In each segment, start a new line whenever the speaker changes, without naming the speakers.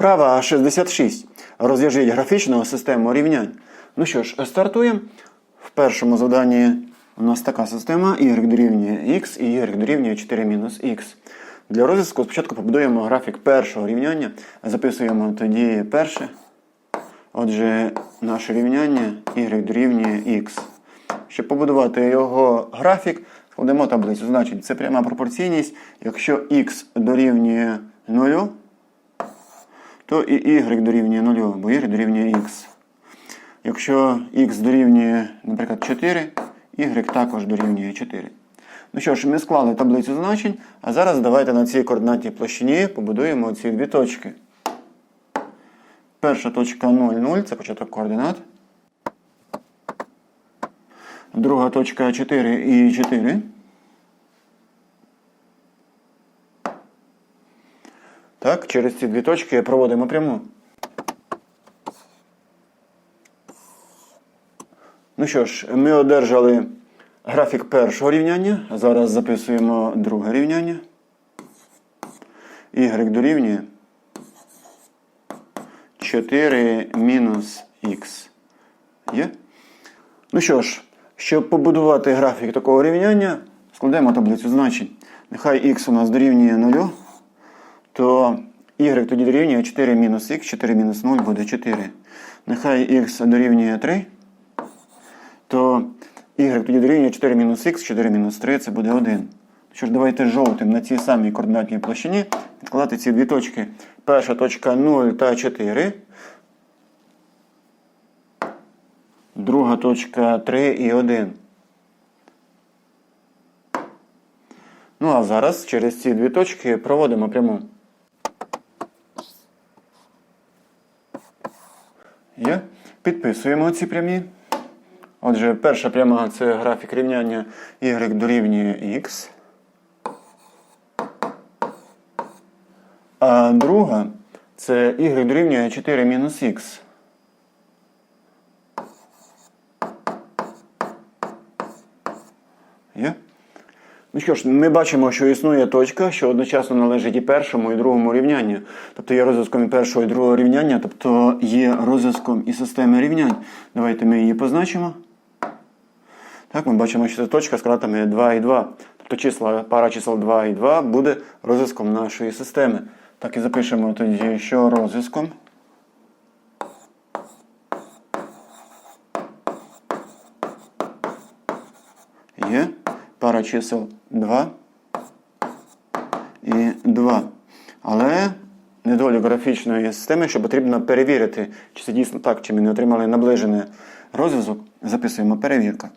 Вправа 66. Розв'яжіть графічну систему рівнянь. Ну що ж, стартуємо. В першому заданні у нас така система y дорівнює x і y дорівнює 4-x. Для розв'язку спочатку побудуємо графік першого рівняння. Записуємо тоді перше. Отже, наше рівняння y дорівнює x. Щоб побудувати його графік, складемо таблицю. Значить, це пряма пропорційність. Якщо x дорівнює 0, то і y дорівнює 0, бо y дорівнює x. Якщо x дорівнює, наприклад, 4, y також дорівнює 4. Ну що ж, ми склали таблицю значень, а зараз давайте на цій координатній площині побудуємо ці дві точки. Перша точка 0, 0 це початок координат. Друга точка 4 і 4. Так, через ці дві точки проводимо пряму. Ну що ж, ми одержали графік першого рівняння. Зараз записуємо друге рівняння. Y дорівнює 4 мінус х. Є? Ну що ж, щоб побудувати графік такого рівняння, складемо таблицю значень. Нехай х у нас дорівнює 0, то y тоді дорівнює 4 мінус х, 4 мінус 0 буде 4. Нехай х дорівнює 3, то y тоді дорівнює 4 мінус х, 4 мінус 3 це буде 1. Що ж, давайте жовтим на цій самій координатній площині відкладати ці дві точки. Перша точка 0 та 4. Друга точка 3 і 1. Ну а зараз через ці дві точки проводимо пряму. Є. Підписуємо ці прямі. Отже, перша пряма це графік рівняння y дорівнює x. А друга це y дорівнює 4 мінус х. Ну що ж, ми бачимо, що існує точка, що одночасно належить і першому, і другому рівнянню. Тобто є розв'язком і першого, і другого рівняння, тобто є розв'язком і системи рівнянь. Давайте ми її позначимо. Так, ми бачимо, що це точка з кратами 2 і 2. Тобто числа, пара чисел 2 і 2 буде розв'язком нашої системи. Так і запишемо тоді, що розв'язком. Є пара чисел 2 і 2. Але недолік графічної системи, що потрібно перевірити, чи це дійсно так, чи ми не отримали наближений розв'язок, записуємо перевірка.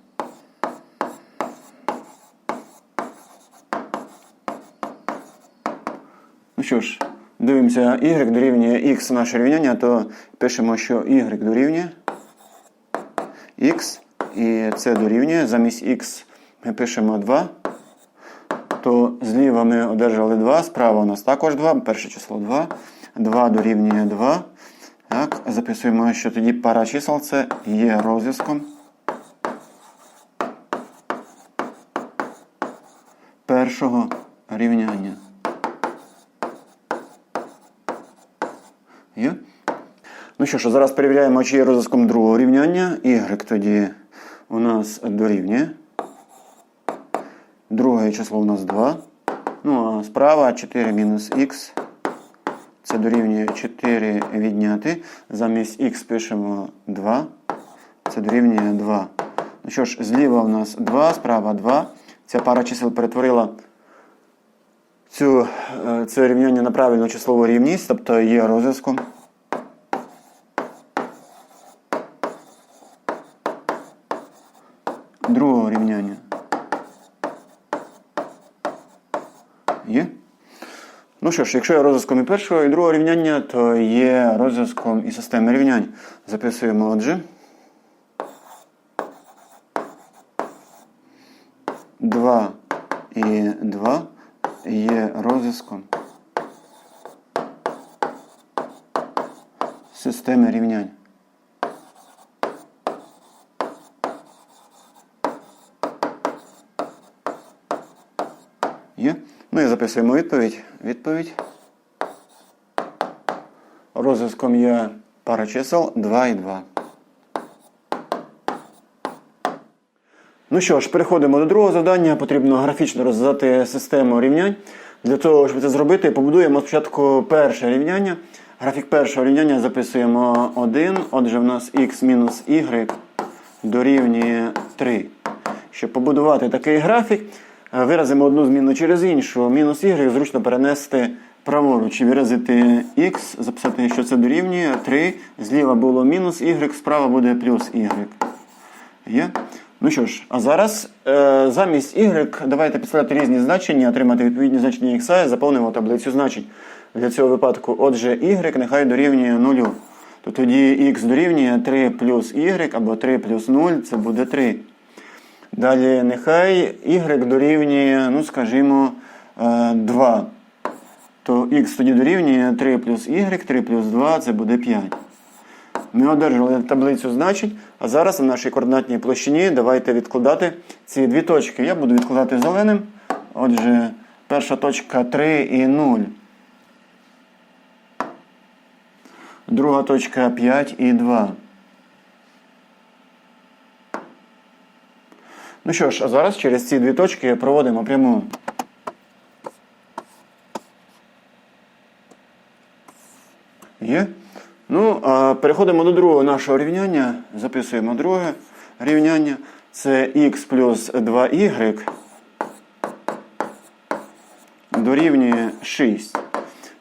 Ну що ж, дивимося, y дорівнює x наше рівняння, то пишемо, що y дорівнює x, і це дорівнює замість x ми пишемо 2, то зліва ми одержали 2, справа у нас також 2, перше число 2, 2 дорівнює 2. Так, Записуємо, що тоді пара чисел це є розв'язком першого рівняння. Є? Ну що ж, зараз перевіряємо, чи є розв'язком другого рівняння. Y тоді у нас дорівнює. Друге число у нас 2. Ну, а справа 4 мінус х. Це дорівнює 4 відняти. Замість х пишемо 2. Це дорівнює 2. Ну що ж, зліва у нас 2, справа 2. Ця пара чисел перетворила цю, е, це рівняння на правильну числову рівність, тобто є розв'язком. Другого рівняння. Є? Ну що ж, якщо є розв'язком і першого, і другого рівняння, то є розв'язком і системи рівнянь. Записуємо отже. Два і два є розв'язком системи рівнянь. Є? Ну і записуємо відповідь. Відповідь. розв'язком є пара чисел 2 і 2. Ну що ж, переходимо до другого завдання. Потрібно графічно розв'язати систему рівнянь. Для того, щоб це зробити, побудуємо спочатку перше рівняння. Графік першого рівняння записуємо 1. Отже, в нас x мінус y дорівнює 3. Щоб побудувати такий графік, виразимо одну зміну через іншу. Мінус y зручно перенести праворуч і виразити x, записати, що це дорівнює 3. Зліва було мінус y, справа буде плюс y. Є? Ну що ж, а зараз е, замість y давайте підставляти різні значення, отримати відповідні значення x і заповнимо таблицю значень. Для цього випадку, отже, y нехай дорівнює 0. То тоді x дорівнює 3 плюс y або 3 плюс 0 це буде 3. Далі нехай y дорівнює, ну скажімо, е, 2. То x тоді дорівнює 3 плюс y, 3 плюс 2 це буде 5. Ми одержали таблицю значень, а зараз в нашій координатній площині давайте відкладати ці дві точки. Я буду відкладати зеленим. Отже, перша точка 3 і 0. Друга точка 5 і 2. Ну що ж, а зараз через ці дві точки проводимо пряму. Є? Ну, а переходимо до другого нашого рівняння. Записуємо друге рівняння. Це х плюс 2y дорівнює 6.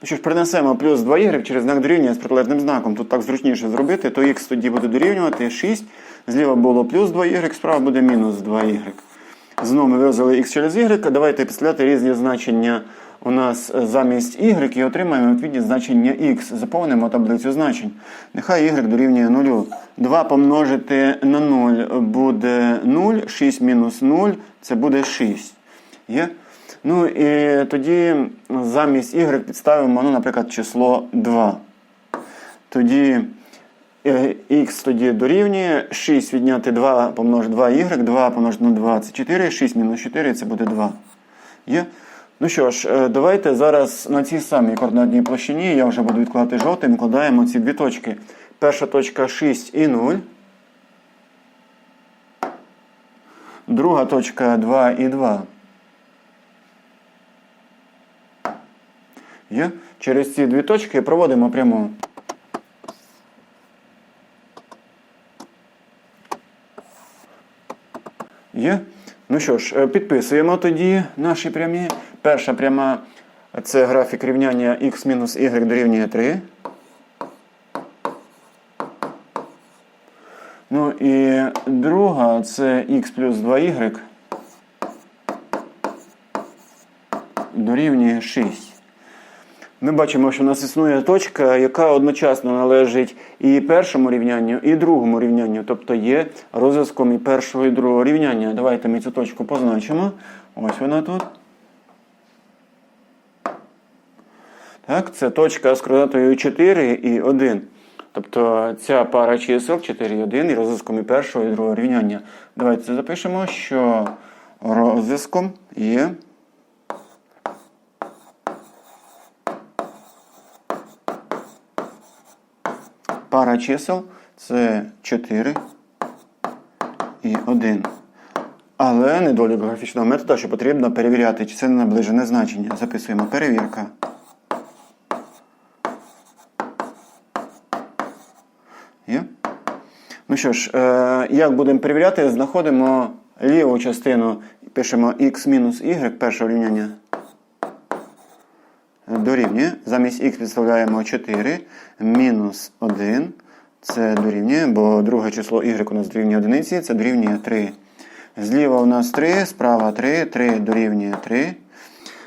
Ну що ж, перенесемо плюс 2y через знак дорівнює з протилежним знаком. Тут так зручніше зробити, то х тоді буде дорівнювати 6. Зліва було плюс 2y, справа буде мінус 2y. Знову ми вивезли x через y. Давайте підставляти різні значення у нас замість y і отримаємо відповідні значення x. Заповнимо таблицю значень. Нехай y дорівнює 0. 2 помножити на 0 буде 0, 6 мінус 0 це буде 6. Є? Ну і тоді замість y підставимо, ну, наприклад, число 2. Тоді х тоді дорівнює 6 відняти 2 помножити 2y, 2 помножити на 2 це 4, 6 мінус 4 це буде 2. Є? Ну що ж, е, давайте зараз на цій самій координатній площині я вже буду відкладати жовтим, відкладаємо ці дві точки. Перша точка 6 і 0. Друга точка 2 і 2. Є? Через ці дві точки проводимо пряму. Є? Ну що ж, е, підписуємо тоді наші прямі. Перша пряма це графік рівняння x мінус y дорівнює 3. Ну і друга це x плюс 2y дорівнює 6. Ми бачимо, що у нас існує точка, яка одночасно належить і першому рівнянню, і другому рівнянню, тобто є розв'язком і першого, і другого рівняння. Давайте ми цю точку позначимо. Ось вона тут. Так, Це точка з координатою 4 і 1. Тобто ця пара чисел 4 і 1 і розв'язком і першого, і другого рівняння. Давайте запишемо, що розв'язком є. Пара чисел це 4 і 1. Але недолік графічного методу, що потрібно перевіряти, чи це не наближене значення. Записуємо перевірка. Є? Ну що ж, е, як будемо перевіряти, знаходимо ліву частину, пишемо x-y першого рівняння дорівнює. Замість х підставляємо 4 мінус 1. Це дорівнює, бо друге число y у нас дорівнює одиниці, це дорівнює 3. Зліва у нас 3, справа 3, 3 дорівнює 3.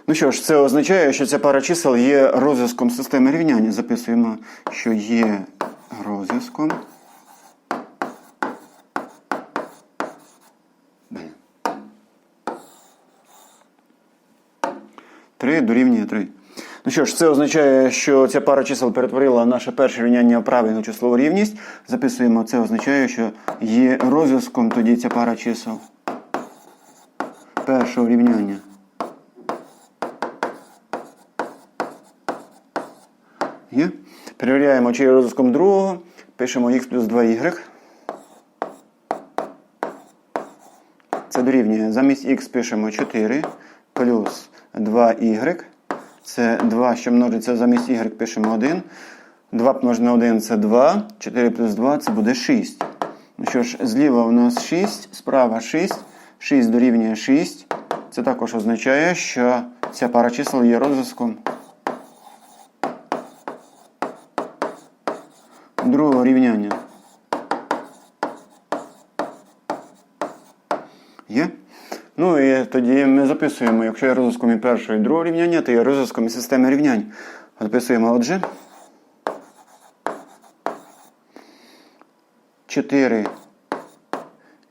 Ну що ж, це означає, що ця пара чисел є розв'язком системи рівняння. Записуємо, що є розв'язком. 3 дорівнює 3. Ну що ж, це означає, що ця пара чисел перетворила наше перше рівняння правильну числову рівність. Записуємо, це означає, що є розв'язком тоді ця пара чисел першого рівняння. Є. Перевіряємо, чи є розв'язком другого. Пишемо х плюс 2y. Це дорівнює. Замість х пишемо 4 плюс 2y. Це 2, що множиться замість y, пишемо 1. 2 помножити на 1 це 2. 4 плюс 2 це буде 6. Ну що ж, зліва у нас 6, справа 6. 6 дорівнює 6. Це також означає, що ця пара чисел є розв'язком другого рівняння. Є? Ну і тоді ми записуємо, якщо є розв'язком і першого і другого рівняння, то є розв'язком і системи рівнянь. Записуємо отже. 4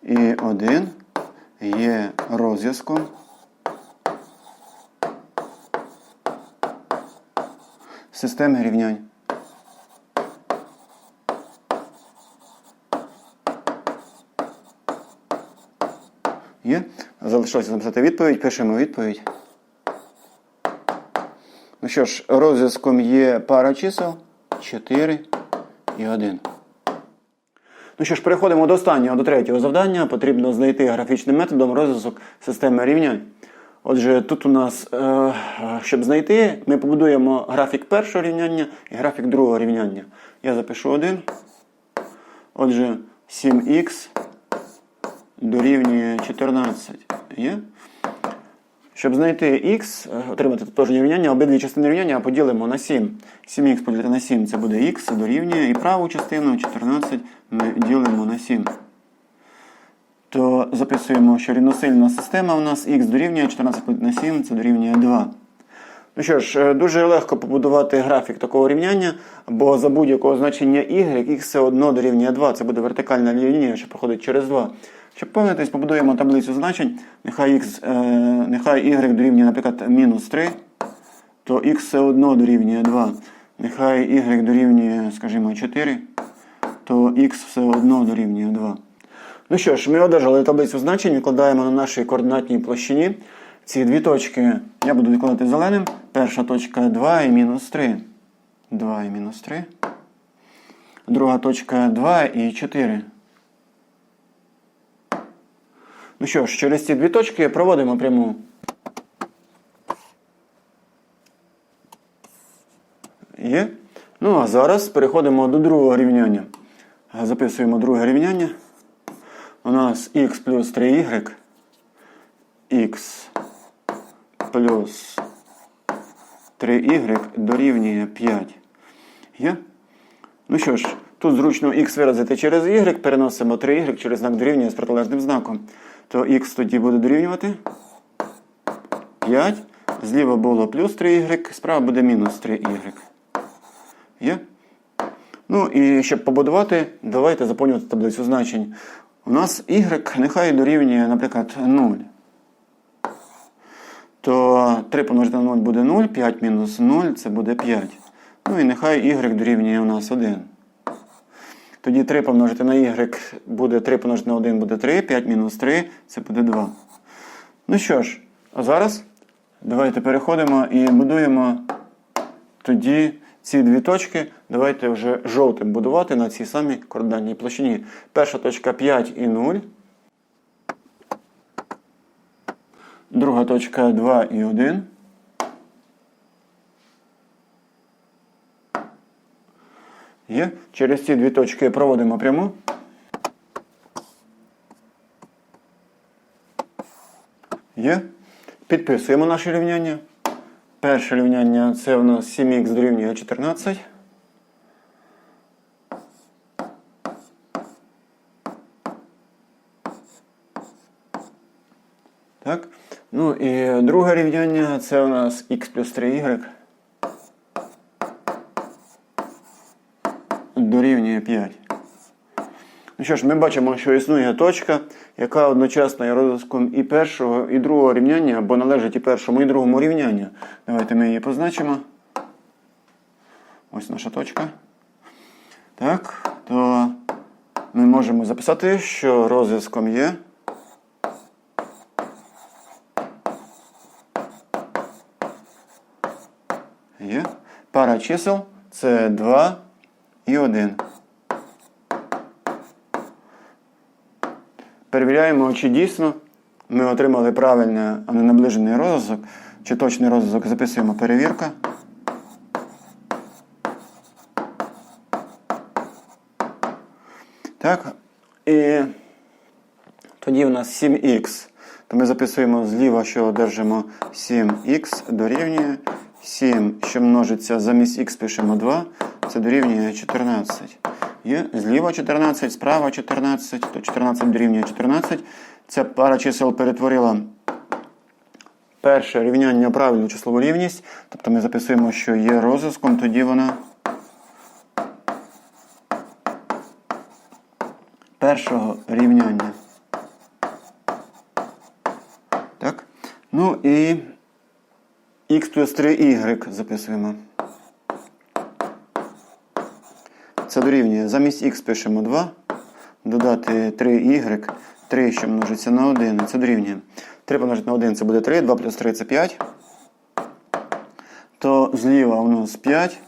і 1 є розв'язком системи рівнянь. Є? Залишилося написати відповідь. Пишемо відповідь. Ну що ж, розв'язком є пара чисел 4 і 1. Ну що ж, переходимо до останнього, до третього завдання. Потрібно знайти графічним методом розв'язок системи рівнянь. Отже, тут у нас, е, щоб знайти, ми побудуємо графік першого рівняння і графік другого рівняння. Я запишу один. Отже, 7х дорівнює 14. Є? Щоб знайти х, отримати тотожні рівняння, обидві частини рівняння поділимо на 7. 7х поділити на 7 це буде х, дорівнює. І праву частину 14 ми ділимо на 7. То записуємо, що рівносильна система у нас х дорівнює 14 поділити на 7, це дорівнює 2. Ну що ж, дуже легко побудувати графік такого рівняння, бо за будь-якого значення y, х все одно дорівнює 2. Це буде вертикальна лінія, що проходить через 2. Щоб пам'ятатись, побудуємо таблицю значень. Нехай x, е, нехай y дорівнює, наприклад, мінус 3, то x все одно дорівнює 2. Нехай y дорівнює, скажімо, 4, то x все одно дорівнює 2. Ну що ж, ми одержали таблицю значень, викладаємо на нашій координатній площині. Ці дві точки я буду викладати зеленим. Перша точка 2 і мінус 3. 2 і мінус 3. Друга точка 2 і 4. Ну що ж, через ці дві точки проводимо пряму. Є. Ну, а зараз переходимо до другого рівняння. Записуємо друге рівняння. У нас х плюс 3y. х плюс 3y дорівнює 5. Є? Ну що ж, тут зручно х виразити через y, переносимо 3y через знак дорівнює з протилежним знаком. То х тоді буде дорівнювати 5. Зліва було плюс 3y, справа буде мінус 3y. Є? Ну і щоб побудувати, давайте заповнювати таблицю значень. У нас y нехай дорівнює, наприклад, 0 то 3 помножити на 0 буде 0, 5 мінус 0 це буде 5. Ну і нехай y дорівнює у нас 1. Тоді 3 помножити на y буде 3 помножити на 1 буде 3, 5 мінус 3 це буде 2. Ну що ж, а зараз давайте переходимо і будуємо тоді ці дві точки. Давайте вже жовтим будувати на цій самій координатній площині. Перша точка 5 і 0. Друга точка 2 і 1. Є. Через ці дві точки проводимо пряму. Є. Підписуємо наше рівняння. Перше рівняння це у нас 7х дорівнює 14. Так. Ну і друге рівняння це у нас х плюс 3y дорівнює 5. Ну що ж, ми бачимо, що існує точка, яка одночасно є розв'язком і першого, і другого рівняння, або належить і першому, і другому рівнянню. Давайте ми її позначимо. Ось наша точка. Так, то ми можемо записати, що розв'язком є. Є. Пара чисел Це 2 і 1. Перевіряємо, чи дійсно ми отримали правильний, а не наближений розв'язок, чи точний розв'язок записуємо перевірка. Так. І тоді в нас 7х. То ми записуємо зліва, що одержимо 7х дорівнює 7, що множиться замість х пишемо 2, це дорівнює 14. І зліва 14, справа 14, то 14 дорівнює 14. Ця пара чисел перетворила перше рівняння правильну числову рівність. Тобто ми записуємо, що є розв'язком, тоді вона першого рівняння. Так? Ну і х плюс 3y записуємо. Це дорівнює. Замість х пишемо 2. Додати 3y. 3, що множиться на 1. Це дорівнює. 3 помножити на 1 це буде 3, 2 плюс 3 це 5. То зліва у нас 5,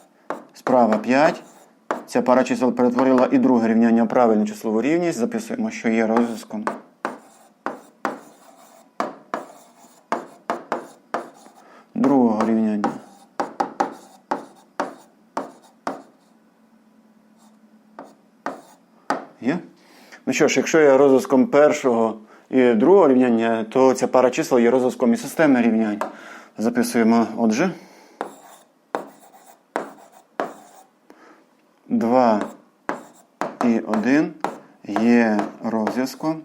справа 5. Ця пара чисел перетворила і друге рівняння правильну числову рівність. Записуємо, що є розв'язком. Другого рівняння. Є? Ну що ж, якщо є розв'язком першого і другого рівняння, то ця пара чисел є розв'язком і системи рівнянь. Записуємо отже. 2 і 1 є розв'язком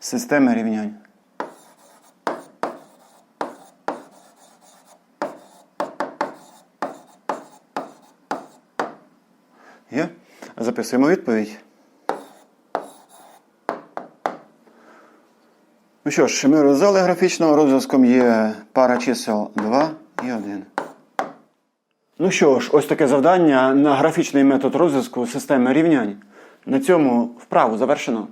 системи рівнянь. Є? Записуємо відповідь. Ну що ж, ми розв'язали графічно, розв'язком є пара чисел 2 і 1. Ну що ж, ось таке завдання на графічний метод розв'язку системи рівнянь. На цьому вправу завершено.